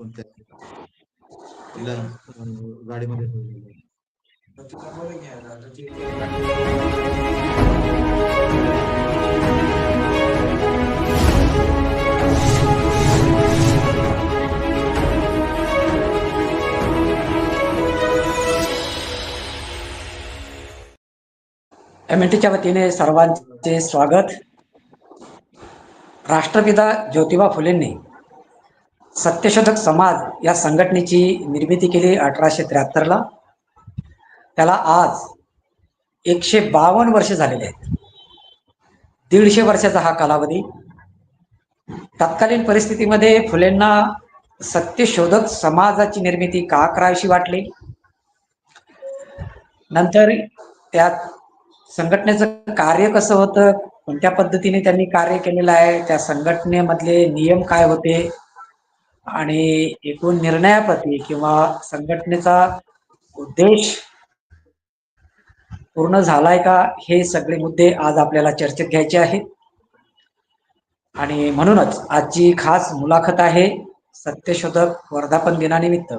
कोणत्या तिला गाडीमध्ये ठेवलेलं आहे. एम एन वतीने सर्वांचे स्वागत राष्ट्रपिता ज्योतिबा फुलेंनी सत्यशोधक समाज या संघटनेची निर्मिती केली अठराशे त्र्याहत्तरला. त्याला आज एकशे बावन्न वर्ष झालेले आहेत. दीडशे वर्षाचा हा कालावधी. तत्कालीन परिस्थितीमध्ये फुलेंना सत्यशोधक समाजाची निर्मिती का करावीशी वाटली? नंतर त्यात संघटनेचं कार्य कसं होतं? कोणत्या पद्धतीने त्यांनी कार्य केलेलं आहे? त्या संघटनेमधले नियम काय होते? आणि एकूण निर्णयाप्रती किंवा संघटनेचा उद्देश पूर्ण झालाय का हे सगळे मुद्दे आज आपल्याला चर्चेत घ्यायचे आहेत. आणि म्हणूनच आजची खास मुलाखत आहे सत्यशोधक वर्धापन दिनानिमित्त.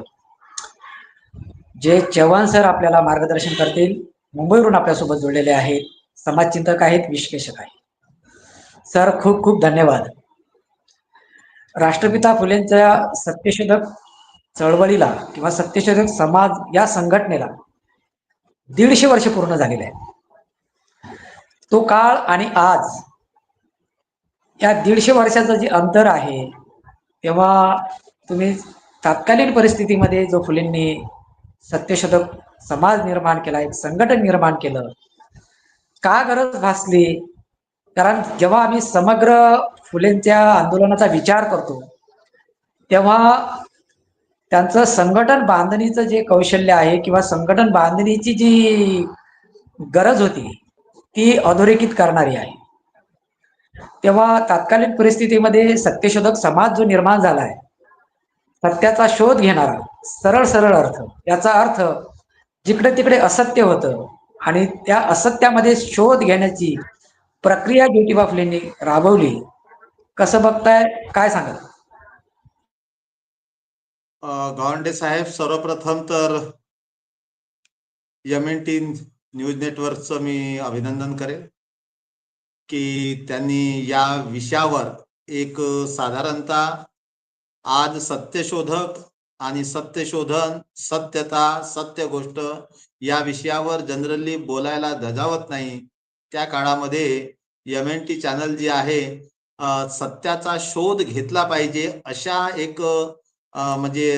जे चव्हाण सर आपल्याला मार्गदर्शन करतील मुंबईवरून आपल्यासोबत जोडलेले आहेत समाजचिंतक आहेत विश्लेषक आहेत. सर खूप खूप धन्यवाद. राष्ट्रपिता फुलेंच्या सत्यशोधक चळवळीला किंवा सत्यशोधक समाज या संघटनेला दीडशे वर्ष पूर्ण झालेले आहे तो काळ आणि आज या दीडशे वर्षाचं जे अंतर आहे तेव्हा तुम्ही तात्कालीन परिस्थितीमध्ये जो फुलेंनी सत्यशोधक समाज निर्माण केला एक संघटन निर्माण केलं का गरज भासली? कारण जेव्हा आम्ही समग्र फुलेंच्या आंदोलनाचा विचार करतो तेव्हा त्यांचं संघटन बांधणीचं जे कौशल्य आहे किंवा संघटन बांधणीची जी गरज होती ती अधोरेखित करणारी आहे. तेव्हा तात्कालीन परिस्थितीमध्ये सत्यशोधक समाज जो निर्माण झाला आहे सत्याचा शोध घेणारा सरळ सरळ अर्थ याचा अर्थ जिकडे तिकडे असत्य होतं आणि त्या असत्यामध्ये शोध घेण्याची प्रक्रिया ज्योतिबा फुलेंनी राबवली. कसं बघताय? काय सांगाल? गावंडे साहेब सर्वप्रथम तर एम एन टी न्यूज नेटवर्कचं मी अभिनंदन करेन की त्यांनी या विषयावर एक साधारणतः आज सत्यशोधक आणि सत्यशोधन सत्यता सत्य गोष्ट या विषयावर जनरली बोलायला धजावत नाही. त्या काळामध्ये एम एन टी चॅनल जे आहे सत्याचा शोध घेतला पाहिजे अशा एक म्हणजे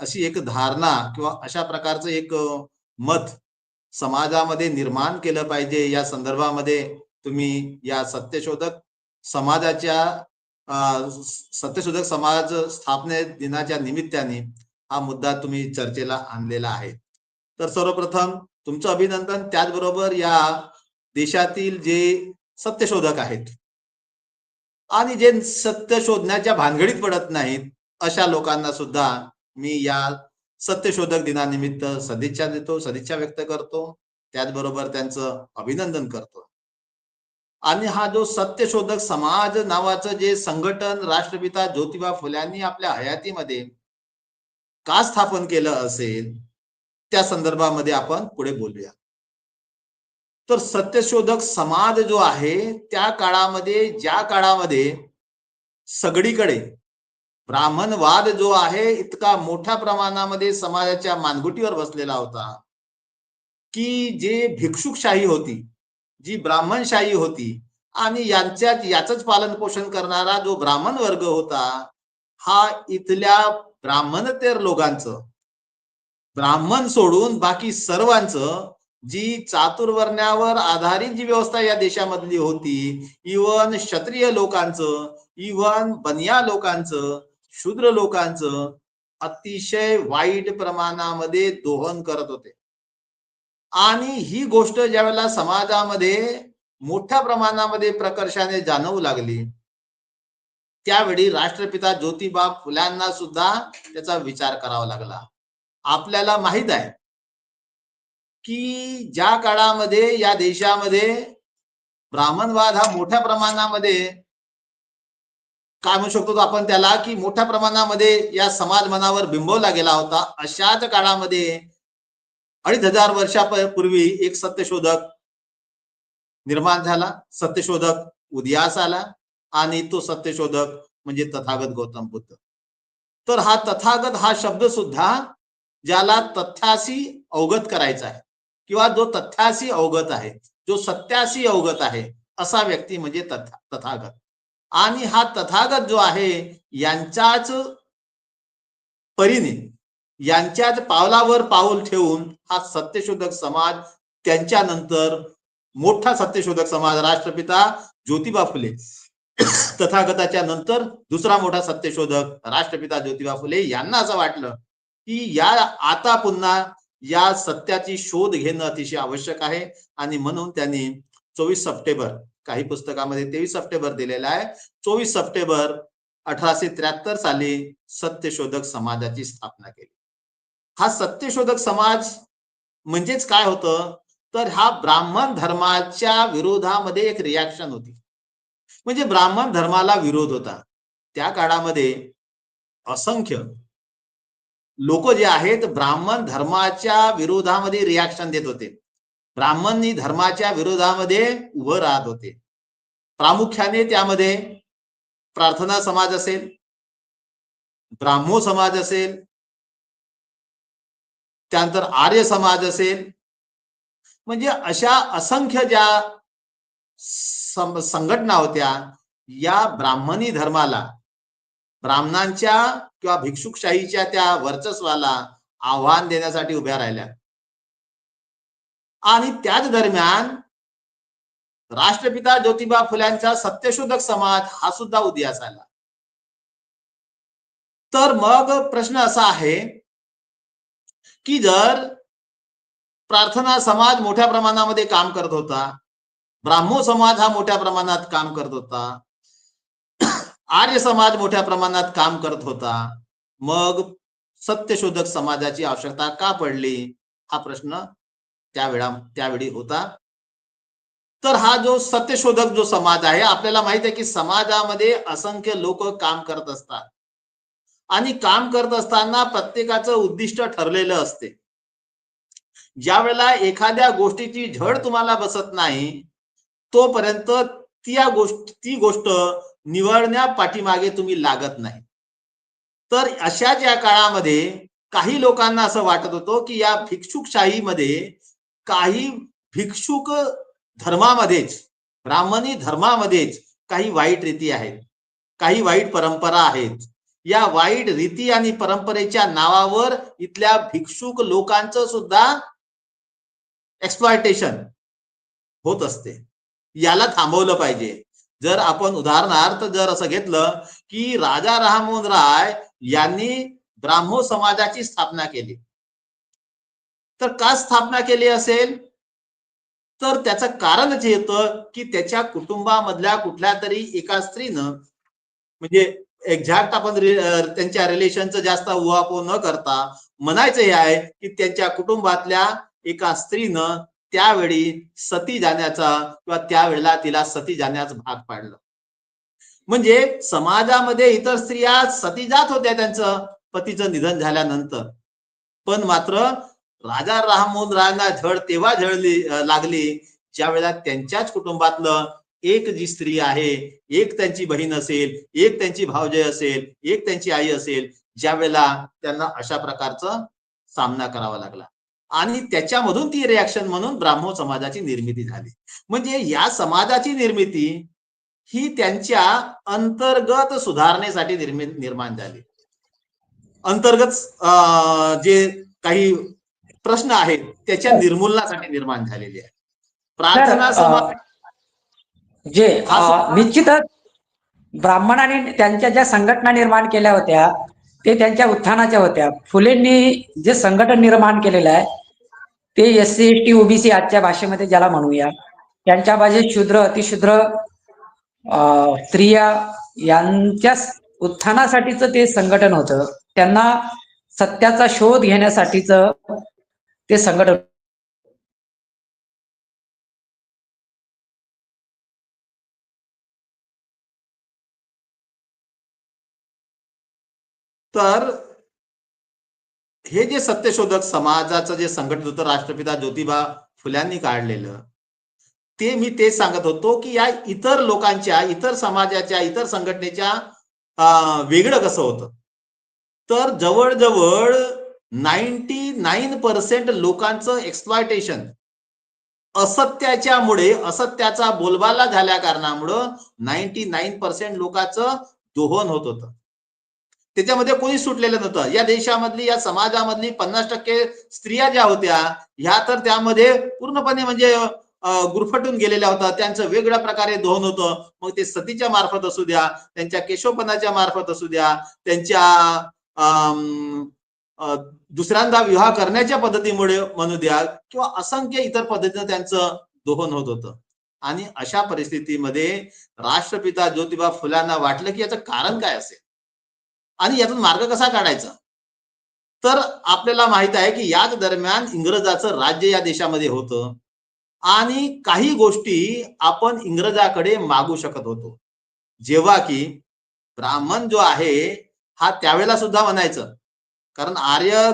अशी एक धारणा किंवा अशा प्रकारचं एक मत समाजामध्ये निर्माण केलं पाहिजे. या संदर्भामध्ये तुम्ही या सत्यशोधक समाजाच्या सत्यशोधक समाज स्थापने दिनाच्या निमित्ताने हा मुद्दा तुम्ही चर्चेला आणलेला आहे. तर सर्वप्रथम तुमचं अभिनंदन. त्याचबरोबर या देशातील जे सत्यशोधक आहेत आणि जे सत्य शोधण्याच्या भानगडीत पडत नाहीत अशा लोकांना सुद्धा मी या सत्यशोधक दिनानिमित्त सदिच्छा देतो सदिच्छा व्यक्त करतो. त्याचबरोबर त्यांचं अभिनंदन करतो. आणि हा जो सत्यशोधक समाज नावाचं जे संघटन राष्ट्रपिता ज्योतिबा फुल्यांनी आपल्या हयातीमध्ये का स्थापन केलं असेल त्या संदर्भामध्ये आपण पुढे बोलूया. तर सत्यशोधक समाज जो आहे त्या काळामध्ये ज्या काळामध्ये सगळीकडे ब्राह्मणवाद जो आहे इतका मोठ्या प्रमाणामध्ये समाजाच्या मानगुटीवर बसलेला होता की जे भिक्षुकशाही होती जी ब्राह्मणशाही होती आणि यांच्यात याच पालन पोषण करणारा जो ब्राह्मण वर्ग होता हा इथल्या ब्राह्मणतेर लोकांचं ब्राह्मण सोडून बाकी सर्वांचं जी चातुर्वर्ण्यावर आधारित जी व्यवस्था या देशामधली होती इवन क्षत्रिय लोकांचं इवन बनिया लोकांचं शूद्र लोकांचं अतिशय वाईट प्रमाणामध्ये दोहन करत होते. आणि ही गोष्ट ज्यावेळेला समाजामध्ये मोठ्या प्रमाणामध्ये प्रकर्षाने जाणवू लागली त्यावेळी राष्ट्रपिता ज्योतिबा फुल्यांना सुद्धा त्याचा विचार करावा लागला. आपल्याला माहीत आहे की ज्या काळामध्ये या देशामध्ये ब्राह्मणवाद हा मोठ्या प्रमाणामध्ये काय म्हणू शकतो आपण त्याला की मोठ्या प्रमाणामध्ये या समाज मनावर बिंबवला गेला होता. अशाच काळामध्ये अडीच हजार वर्षापूर्वी एक सत्यशोधक निर्माण झाला. सत्यशोधक उदयास आला आणि तो सत्यशोधक म्हणजे तथागत गौतम बुद्ध. तर हा तथागत हा शब्द सुद्धा ज्याला तथ्याशी अवगत करायचा आहे. किंवा जो तथ्याशी अवगत आहे जो सत्याशी अवगत आहे असा व्यक्ती म्हणजे तथा तथागत. आणि हा तथागत जो आहे यांच्याच परीने यांच्याच पावलावर पाऊल ठेवून हा सत्यशोधक समाज त्यांच्यानंतर मोठा सत्यशोधक समाज राष्ट्रपिता ज्योतिबा फुले तथागताच्या नंतर दुसरा मोठा सत्यशोधक राष्ट्रपिता ज्योतिबा फुले यांना असं वाटलं की या आता पुन्हा या सत्याची शोध घेणं अतिशय आवश्यक आहे. आणि म्हणून त्यांनी चोवीस सप्टेंबर काही पुस्तकामध्ये तेवीस सप्टेंबर दिलेला आहे. चोवीस सप्टेंबर अठराशे त्र्याहत्तर साली सत्यशोधक समाजाची स्थापना केली. हा सत्यशोधक समाज म्हणजेच काय होतं? तर हा ब्राह्मण धर्माच्या विरोधामध्ये एक रिॲक्शन होती. म्हणजे ब्राह्मण धर्माला विरोध होता. त्या काळामध्ये असंख्य लोक जे आहेत ब्राह्मण धर्माच्या विरोधामध्ये रिॲक्शन देत होते. ब्राह्मणी धर्माच्या विरोधामध्ये उभं राहत होते. प्रामुख्याने त्यामध्ये प्रार्थना समाज असेल ब्राह्मो समाज असेल त्यानंतर आर्य समाज असेल. म्हणजे अशा असंख्य ज्या संघटना होत्या या ब्राह्मणी धर्माला ब्राह्मणांच्या किंवा भिक्षुकशाहीच्या त्या वर्चस्वाला आव्हान देण्यासाठी उभ्या राहिल्या. आणि त्याच दरम्यान राष्ट्रपिता ज्योतिबा फुल्यांचा सत्यशोधक समाज हा सुद्धा उदयास आला. तर मग प्रश्न असा आहे की जर प्रार्थना समाज मोठ्या प्रमाणामध्ये काम करत होता ब्राह्मो समाज हा मोठ्या प्रमाणात काम करत होता आर्य समाज मोठ्या प्रमाणात काम करत होता. मग सत्यशोधक समाजाची आवश्यकता का पडली? हा प्रश्न त्यावेळा त्यावेळी होता. तर हा जो सत्यशोधक जो समाज आहे आपल्याला माहीत आहे की समाजामध्ये असंख्य लोक काम करत असतात. आणि काम करत असताना प्रत्येकाचं उद्दिष्ट ठरलेलं असते. ज्या वेळेला एखाद्या गोष्टीची झड तुम्हाला बसत नाही तोपर्यंत त्या गोष्ट ती गोष्ट निवडण्या पाठीमागे तुम्ही लागत नाही. तर अशा ज्या काळामध्ये काही लोकांना असं वाटत होतं की या भिक्षुकशाहीमध्ये काही भिक्षुक धर्मामध्येच ब्राह्मणी धर्मामध्येच काही वाईट रीती आहेत काही वाईट परंपरा आहेत. या वाईट रीती आणि परंपरेच्या नावावर इथल्या भिक्षुक लोकांचं सुद्धा एक्सप्लॉयटेशन होत असते. याला थांबवलं पाहिजे. जर आपण उदाहरणार्थ जर असं घेतलं की राजा राममोहन राय यांनी ब्राह्मो समाजाची स्थापना केली. तर का स्थापना केली असेल? तर त्याचं कारणच येतं की त्याच्या कुटुंबामधल्या कुठल्या तरी एका स्त्रीनं म्हणजे एक्झॅक्ट आपण त्यांच्या रिलेशनचं जास्त उहापोह न करता म्हणायचं हे आहे की त्यांच्या कुटुंबातल्या एका स्त्रीनं त्यावेळी सती जाण्याचा किंवा त्यावेळेला तिला सती जाण्याचं भाग पाडलं. म्हणजे समाजामध्ये इतर स्त्रिया सती जात होत्या त्यांचं पतीचं निधन झाल्यानंतर. पण मात्र राजा राममोहन रायांना झड तेव्हा झळली लागली ज्या वेळेला त्यांच्याच कुटुंबातलं एक जी स्त्री आहे एक त्यांची बहीण असेल एक त्यांची भावजय असेल एक त्यांची आई असेल ज्या वेळेला त्यांना अशा प्रकारचा सामना करावा लागला. आणि त्याच्यामधून ती रिॲक्शन म्हणून ब्राह्मण समाजाची निर्मिती झाली. म्हणजे या समाजाची निर्मिती ही त्यांच्या अंतर्गत सुधारणेसाठी निर्माण झाली. अंतर्गत जे काही प्रश्न आहेत त्याच्या निर्मूलनासाठी निर्माण झालेली आहे. प्रार्थना समाज जे निश्चितच ब्राह्मणांनी त्यांच्या ज्या संघटना निर्माण केल्या होत्या ते त्यांच्या उत्थानाच्या होत्या. फुलेंनी जे संघटन निर्माण केलेलं आहे ते S C S T OBC आजच्या भाषेमध्ये ज्याला म्हणूया. त्यांच्या भाषेत शूद्र अतिशूद्र स्त्रिया यांच्या उत्थानासाठीच ते संघटन होतं. त्यांना सत्याचा शोध घेण्यासाठीच ते संघटन तर हे जे सत्यशोधक समाजाचं जे संघटित होतं राष्ट्रपिता ज्योतिबा फुल्यांनी काढलेलं ते मी तेच सांगत होतो की या इतर लोकांच्या इतर समाजाच्या इतर संघटनेच्या वेगळं कसं होतं? तर जवळजवळ नाईन्टी नाईन पर्सेंट लोकांचं एक्सप्लॉयटेशन असत्याच्यामुळे असत्याचा बोलबाला झाल्या कारणामुळं नाईन्टी नाईन पर्सेंट लोकांचं दोहन होत होतं. त्याच्यामध्ये कोणी सुटलेलं नव्हतं. या देशामधली या समाजामधली पन्नास टक्के स्त्रिया ज्या होत्या ह्या तर त्यामध्ये पूर्णपणे म्हणजे गुरफटून गेलेल्या होत्या. त्यांचं वेगळ्या प्रकारे दोहन होतं. मग ते सतीच्या मार्फत असू द्या त्यांच्या केशवपणाच्या मार्फत असू द्या त्यांच्या अं, दुसऱ्यांदा विवाह करण्याच्या पद्धतीमुळे म्हणू द्या किंवा असंख्य इतर पद्धतीनं त्यांचं दोहन होत होतं. आणि अशा परिस्थितीमध्ये राष्ट्रपिता ज्योतिबा फुलांना वाटलं की याचं कारण काय असेल? आणि यातून मार्ग कसा काढायचा? तर आपल्याला माहीत आहे की याच दरम्यान इंग्रजाचं राज्य या देशामध्ये होतं. आणि काही गोष्टी आपण इंग्रजाकडे मागू शकत होतो. जेव्हा की ब्राह्मण जो आहे हा त्यावेळेला सुद्धा म्हणायचं. कारण आर्य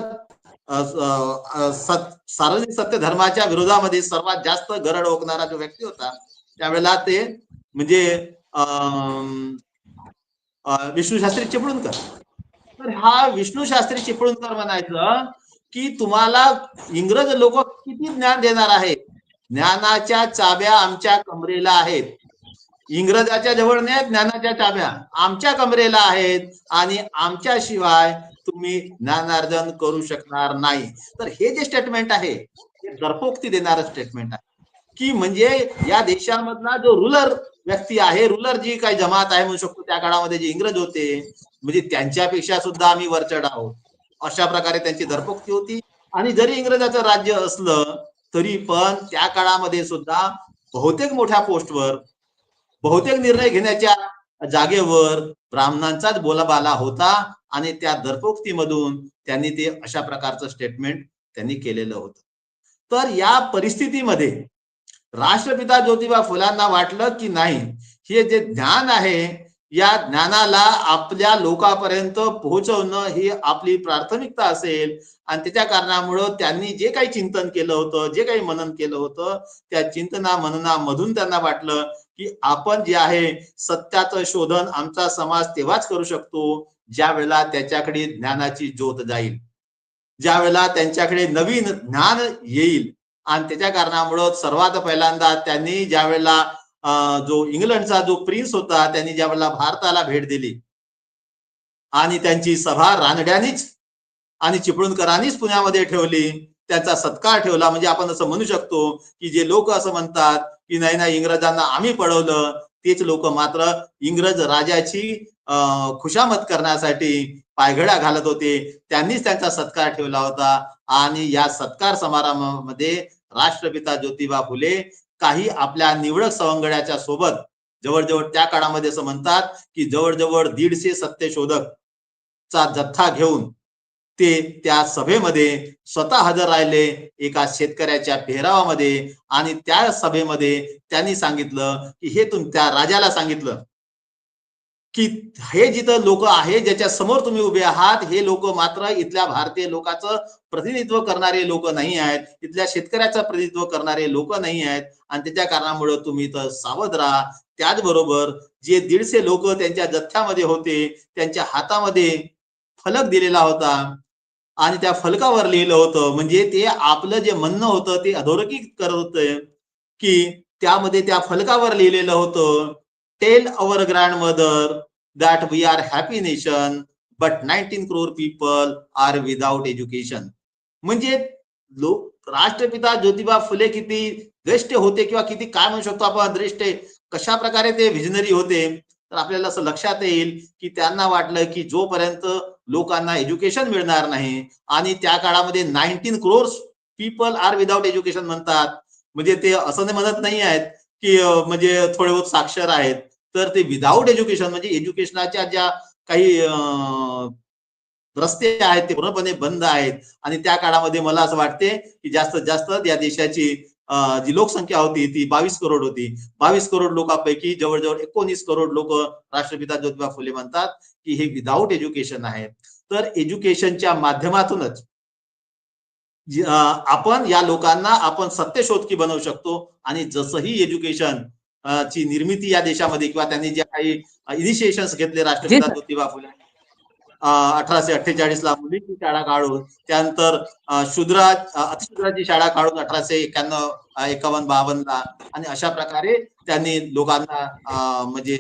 सार्वजनिक सत्य धर्माच्या विरोधामध्ये सर्वात जास्त गरड ओकणारा जो व्यक्ती होता त्यावेळेला ते म्हणजे विष्णू शास्त्री चिपळूणकर. तर हा विष्णू शास्त्री चिपळूणकर म्हणायचं की तुम्हाला इंग्रज लोक किती ज्ञान देणार आहेत? ज्ञानाच्या चाब्या आमच्या कमरेला आहेत. इंग्रजाच्या जवळ नाही ज्ञानाच्या चाब्या आमच्या कमरेला आहेत आणि आमच्याशिवाय तुम्ही ज्ञानार्जन करू शकणार नाही. तर हे जे स्टेटमेंट आहे हे दर्पोक्ती देणारं स्टेटमेंट आहे. की म्हणजे या देशामधला जो रुलर व्यक्ती आहे रुलर जी काही जमात आहे म्हणू शकतो त्या काळामध्ये जे इंग्रज होते म्हणजे त्यांच्यापेक्षा सुद्धा आम्ही वरचढ आहोत. अशा प्रकारे त्यांची धरपोक्ती होती. आणि जरी इंग्रजाचं राज्य असलं तरी पण त्या काळामध्ये सुद्धा बहुतेक मोठ्या पोस्टवर बहुतेक निर्णय घेण्याच्या जागेवर ब्राह्मणांचाच बोलाबाला होता आणि त्या धरपोक्तीमधून त्यांनी ते अशा प्रकारचं स्टेटमेंट त्यांनी केलेलं होतं. तर या परिस्थितीमध्ये राष्ट्रपिता ज्योतिबा फुलांना वाटलं की नाही हे जे ज्ञान आहे या ज्ञानाला आपल्या लोकांपर्यंत पोहोचवणं ही आपली प्राथमिकता असेल. आणि त्याच्या कारणामुळं त्यांनी जे काही चिंतन केलं होतं जे काही मनन केलं होतं त्या चिंतना मननामधून त्यांना वाटलं की आपण जे आहे सत्याचं शोधन आमचा समाज तेव्हाच करू शकतो ज्या वेळेला त्याच्याकडे ज्ञानाची ज्योत जाईल. ज्या वेळेला त्यांच्याकडे नवीन ज्ञान येईल. आणि त्याच्या कारणामुळं सर्वात पहिल्यांदा त्यांनी ज्या वेळेला जो इंग्लंडचा जो प्रिन्स होता त्यांनी ज्या वेळेला भारताला भेट दिली. आणि त्यांची सभा रानड्यांनीच आणि चिपळूणकरांनीच पुण्यामध्ये ठेवली. त्यांचा सत्कार ठेवला. म्हणजे आपण असं म्हणू शकतो की जे लोक असं म्हणतात की नाही नाही इंग्रजांना आम्ही पळवलं. तेच लोक मात्र इंग्रज राजाची खुशामत करण्यासाठी पायघड्या घालत होते. त्यांनीच त्यांचा सत्कार ठेवला होता. आणि या सत्कार समारंभामध्ये राष्ट्रपिता ज्योतिबा फुले काही आपल्या निवडक सवंगड्याच्या सोबत जवळजवळ त्या काळामध्ये असं म्हणतात की जवळजवळ दीडशे सत्यशोधक चा जथ्था घेऊन ते त्या सभेमध्ये स्वतः हजर राहिले एका शेतकऱ्याच्या पेहरावामध्ये आणि त्या सभेमध्ये त्यांनी सांगितलं की हे तुम त्या राजाला सांगितलं. की हे जिथं लोक आहे ज्याच्या समोर तुम्ही उभे आहात हे लोक मात्र इथल्या भारतीय लोकांचं प्रतिनिधित्व करणारे लोक नाही आहेत. इथल्या शेतकऱ्याचं प्रतिनिधित्व करणारे लोक नाही आहेत. आणि त्याच्या कारणामुळे तुम्ही इथं सावध राहा. त्याचबरोबर जे दीडशे लोक त्यांच्या जथ्यामध्ये होते त्यांच्या हातामध्ये फलक दिलेला होता. आणि त्या फलकावर लिहिलं होतं म्हणजे ते आपलं जे म्हणणं होतं ते अधोरेखित करत होते की त्यामध्ये त्या फलकावर लिहिलेलं होतं tell our grandmother that we are happy nation but nineteen crore people are without education म्हणजे लोक राष्ट्रपिता ज्योतिबा फुले किती द्रष्टे होते किंवा किती काय म्हणू शकतो आपण द्रष्टे कशा प्रकारे ते व्हिजनरी होते? तर आपल्याला असं लक्षात येईल की त्यांना वाटलं की जोपर्यंत लोकांना एज्युकेशन मिळणार नाही आणि त्या काळामध्ये nineteen crores people are without education म्हणतात. म्हणजे ते असं नाही म्हणत नाही आहेत की म्हणजे थोडे बहुत साक्षर आहेत. तर ते विदाऊट एज्युकेशन म्हणजे एज्युकेशनाच्या ज्या काही रस्ते आहेत ते पूर्णपणे बंद आहेत. आणि त्या काळामध्ये मला असं वाटते की जास्तीत जास्त या देशाची जी लोकसंख्या होती ती बावीस करोड होती. बावीस करोड लोकांपैकी जवळजवळ एकोणीस करोड लोक राष्ट्रपिता ज्योतिबा फुले म्हणतात की हे विदाऊट एज्युकेशन आहे. तर एज्युकेशनच्या माध्यमातूनच आपण या लोकांना आपण सत्यशोधकी बनवू शकतो. आणि जसंही एज्युकेशन ची निर्मिती या देशामध्ये किंवा त्यांनी जे काही इनिशिएशन्स घेतले राष्ट्रपिता. ज्योतिबा फुले अठराशे अठ्ठेचाळीस ला मुलींची शाळा काढून त्यानंतर शूद्रा अतिशूद्राची शाळा काढून अठराशे एक्क्याण्णव एकावन्न बावन्न ला आणि अशा प्रकारे त्यांनी लोकांना म्हणजे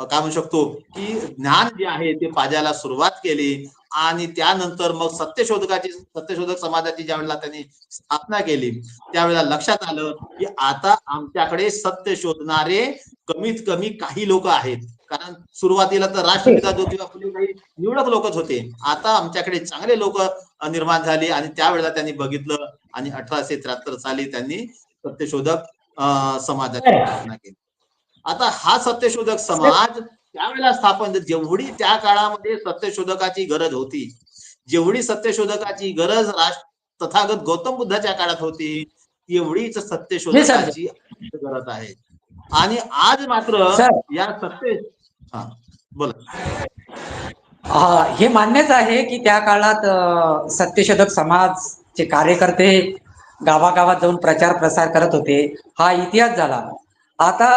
काय म्हणू शकतो की ज्ञान जे आहे ते पाजायला सुरुवात केली आणि त्यानंतर मग सत्यशोधकाची सत्यशोधक समाजाची ज्या वेळेला त्यांनी स्थापना केली त्यावेळेला लक्षात आलं की आता आमच्याकडे सत्य शोधणारे कमीत कमी काही लोक आहेत. कारण सुरुवातीला तर राष्ट्रपिता ज्योतिबा फुले काही निवडक लोकच होते. आता आमच्याकडे चांगले लोक निर्माण झाली आणि त्यावेळेला त्यांनी बघितलं आणि अठराशे त्र्याहत्तर साली त्यांनी सत्यशोधक समाजाची स्थापना केली. आता हा सत्यशोधक समाज त्यावेळेला स्थापन जेवढी त्या काळामध्ये सत्यशोधकाची गरज होती जेवढी सत्यशोधकाची गरज राष्ट्र तथागत गौतम बुद्धाच्या काळात होती तेवढीच सत्यशोधकाची गरज आहे. आणि आज मात्र. या सत्य हा बोला. हा, मान्यच आहे की त्या काळात सत्यशोधक समाजचे कार्यकर्ते गावागावात जाऊन प्रचार प्रसार करत होते. हा इतिहास झाला. आता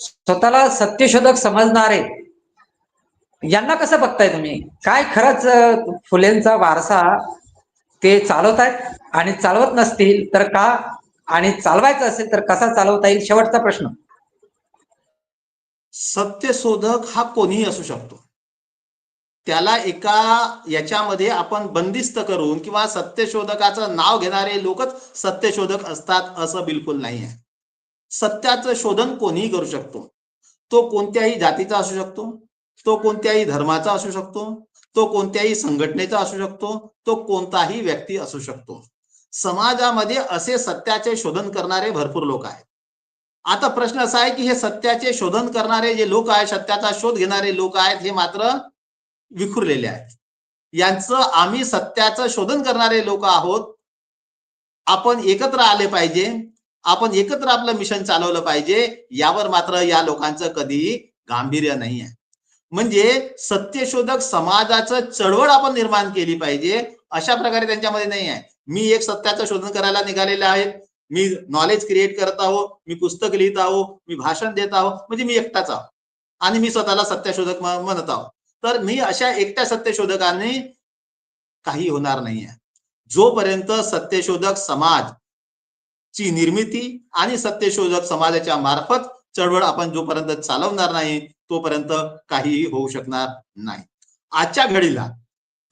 स्वतःला सत्यशोधक समजणारे यांना कसं बघताय तुम्ही? काय खरंच फुलेंचा वारसा ते चालवत आहेत आणि चालवत नसतील तर का? आणि चालवायचं असेल तर कसा चालवता येईल? शेवटचा प्रश्न. सत्यशोधक हा कोणीही असू शकतो. त्याला एका याच्यामध्ये आपण बंदिस्त करून किंवा सत्यशोधकाचं नाव घेणारे लोकच सत्यशोधक असतात असं बिलकुल नाही आहे सत्याचं शोधन कोणीही करू शकतो. तो कोणत्याही जातीचा असू शकतो तो कोणत्याही धर्माचा असू शकतो तो कोणत्याही संघटनेचा असू शकतो तो कोणताही व्यक्ती असू शकतो. समाजामध्ये असे सत्याचे शोधन करणारे भरपूर लोक आहेत. आता प्रश्न असा आहे की हे सत्याचे शोधन करणारे जे लोक आहेत सत्याचा शोध घेणारे लोक आहेत हे मात्र विखुरलेले आहेत. यांचं आम्ही सत्याचं शोधन करणारे लोक आहोत. आपण एकत्र आले पाहिजे. आपण एकत्र आपलं मिशन चालवलं पाहिजे यावर मात्र या लोकांचं कधीही गांभीर्य नाही आहे. म्हणजे सत्यशोधक समाजाचं चळवळ आपण निर्माण केली पाहिजे अशा प्रकारे त्यांच्यामध्ये नाही आहे. मी एक सत्याचं शोधन करायला निघालेले आहे. मी नॉलेज क्रिएट करत आहो मी पुस्तक लिहित आहो मी भाषण देत आहो म्हणजे मी एकटाच आहो आणि मी स्वतःला सत्यशोधक म्हणत आहो तर मी अशा एकट्या सत्यशोधकाने काही होणार नाहीये जोपर्यंत सत्यशोधक समाज ची निर्मिती आणि सत्यशोधक समाजाच्या मार्फत चळवळ आपण जोपर्यंत चालवणार नाही तोपर्यंत काहीही होऊ शकणार नाही. आजच्या घडीला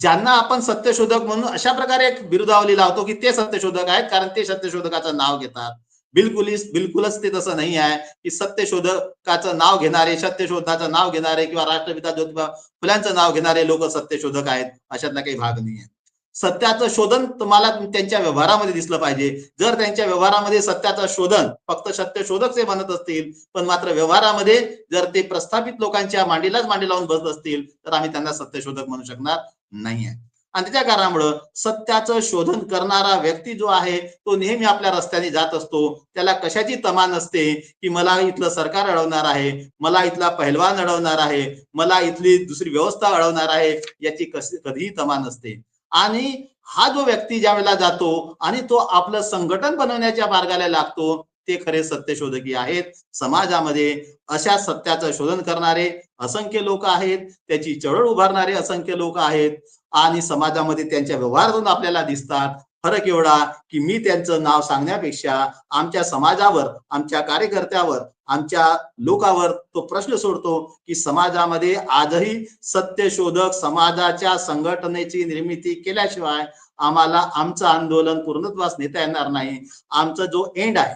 ज्यांना आपण सत्यशोधक म्हणून अशा प्रकारे एक बिरुदावली लावतो की ते सत्यशोधक आहेत कारण ते सत्यशोधकाचं नाव घेतात. बिलकुल बिलकुलच ते तसं नाही आहे की सत्यशोधकाचं नाव घेणारे सत्यशोधाचं नाव घेणारे किंवा राष्ट्रपिता ज्योतिबा फुल्यांचं नाव घेणारे लोक सत्यशोधक आहेत अशातला काही भाग नाही आहे. सत्याचं शोधन तुम्हाला त्यांच्या व्यवहारामध्ये दिसलं पाहिजे. जर त्यांच्या व्यवहारामध्ये सत्याचं शोधन फक्त सत्यशोधक ते म्हणत असतील पण मात्र व्यवहारामध्ये जर ते प्रस्थापित लोकांच्या मांडीलाच मांडी लावून बसत असतील तर आम्ही त्यांना सत्यशोधक म्हणू शकणार नाहीये. आणि त्याच्या कारणामुळं सत्याचं शोधन करणारा व्यक्ती जो आहे तो नेहमी आपल्या रस्त्याने जात असतो. त्याला कशाची तमा नसते की मला इथलं सरकार अडवणार आहे मला इथला पहिलवान अडवणार आहे मला इथली दुसरी व्यवस्था अडवणार आहे याची कशी कधीही तमा नसते. आणि हा जो व्यक्ती ज्या वेळेला जातो आणि तो आपलं संघटन बनवण्याच्या मार्गाला लागतो ते खरे सत्यशोधकी आहेत. समाजामध्ये अशा सत्याचं शोधन करणारे असंख्य लोक आहेत. त्याची चळवळ उभारणारे असंख्य लोक आहेत. आणि समाजामध्ये त्यांच्या व्यवहारातून आपल्याला दिसतात. फरक एवढा की मी त्यांचं नाव सांगण्यापेक्षा आमच्या समाजावर आमच्या कार्यकर्त्यावर आमच्या लोकावर तो प्रश्न सोडतो की समाजामध्ये आजही सत्यशोधक समाजाच्या संघटनेची निर्मिती केल्याशिवाय आम्हाला आमचं आंदोलन पूर्णत्वास नेता येणार नाही. आमचा जो एंड आहे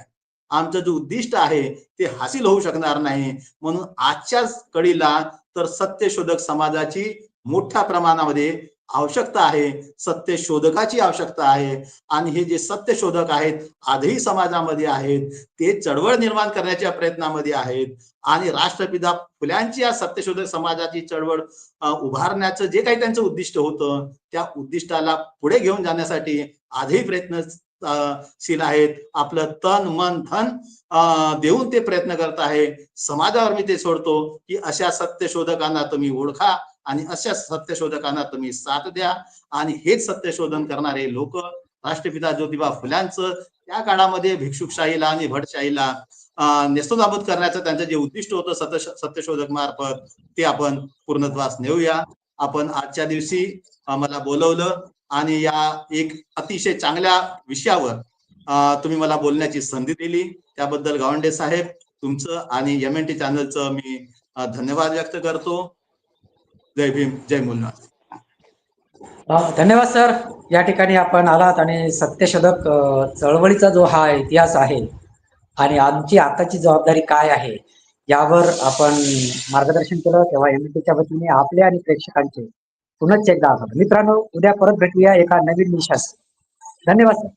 आमचं जो उद्दिष्ट आहे ते हासिल होऊ शकणार नाही. म्हणून आजच्या कडीला तर सत्यशोधक समाजाची मोठ्या प्रमाणामध्ये आवश्यकता आहे सत्य शोधकाची आवश्यकता आहे. आणि हे जे सत्य शोधक आहेत आजही समाजामध्ये आहेत ते चळवळ निर्माण करण्याच्या प्रयत्नामध्ये आहेत. आणि राष्ट्रपिता फुल्यांची या सत्यशोधक समाजाची चळवळ उभारण्याचं जे काही त्यांचं उद्दिष्ट होतं त्या उद्दिष्टाला पुढे घेऊन जाण्यासाठी आजही प्रयत्न शील आहेत. आपलं तन मन धन देऊन ते प्रयत्न करत आहे. समाजावर मी ते सोडतो की अशा सत्यशोधकांना तुम्ही ओळखा आणि अशा सत्यशोधकांना तुम्ही साथ द्या. आणि हेच सत्यशोधन करणारे लोक राष्ट्रपिता ज्योतिबा फुल्यांचं त्या काळामध्ये भिक्षुकशाहीला आणि भटशाहीला अं, नेस्तनाबूत करण्याचं त्यांचं जे उद्दिष्ट होतं सत्य सत्यशोधक मार्फत ते आपण पूर्णत्वास नेऊया. आपण आजच्या दिवशी मला बोलवलं आणि या एक अतिशय चांगल्या विषयावर तुम्ही मला बोलण्याची संधी दिली. त्याबद्दल गावंडे साहेब तुमचं आणि एम एन टी चॅनलचं मी धन्यवाद व्यक्त करतो. जय भीम जय मुलनाथ. धन्यवाद सर. या ठिकाणी आपण आलात आणि सत्यशोधक चळवळीचा जो हा इतिहास आहे आणि आमची आताची जबाबदारी काय आहे यावर आपण मार्गदर्शन केलं तेव्हा एमटीच्या वतीने आपले आणि प्रेक्षकांचे पुनश्च एकदा आभार. मित्रांनो उद्या परत भेटूया एका नवीन विषयास. धन्यवाद सर.